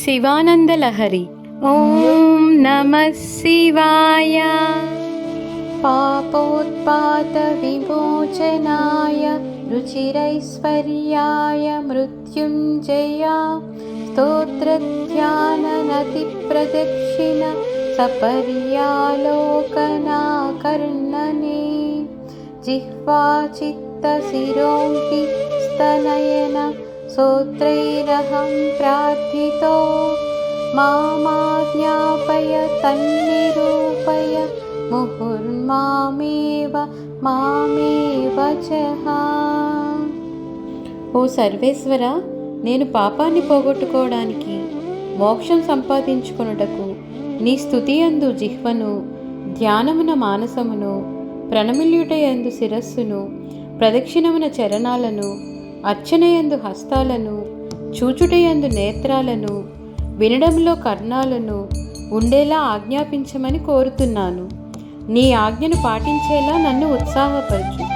శివానందలహరి ఓం నమ శివాయ पापोत्पातविमोचनाय रुचिरैश्वर्याय मृत्युञ्जया स्तोत्रध्याननतिप्रदक्षिण सपर्यालोकनाकर्णने जिह्वाचित्तशिरोङ्कि स्तनयन सोत्रैरहं प्रार्थितो मामाज्ञापय तन्निरूपय ముహుర్మామేవ మామేవ చహ ఓ సర్వేశ్వర నేను పాపాన్ని పోగొట్టుకోవడానికి మోక్షం సంపాదించుకొనుటకు నీ స్తుతియందు జిహ్వను ధ్యానమున మానసమును ప్రణమిల్యుటయందు శిరస్సును ప్రదక్షిణమున చరణాలను అర్చనయందు హస్తాలను చూచుటయందు నేత్రాలను వినడంలో కర్ణాలను ఉండేలా ఆజ్ఞాపించమని కోరుతున్నాను. నీ ఆజ్ఞను పాటించేలా నన్ను ఉత్సాహపరచు.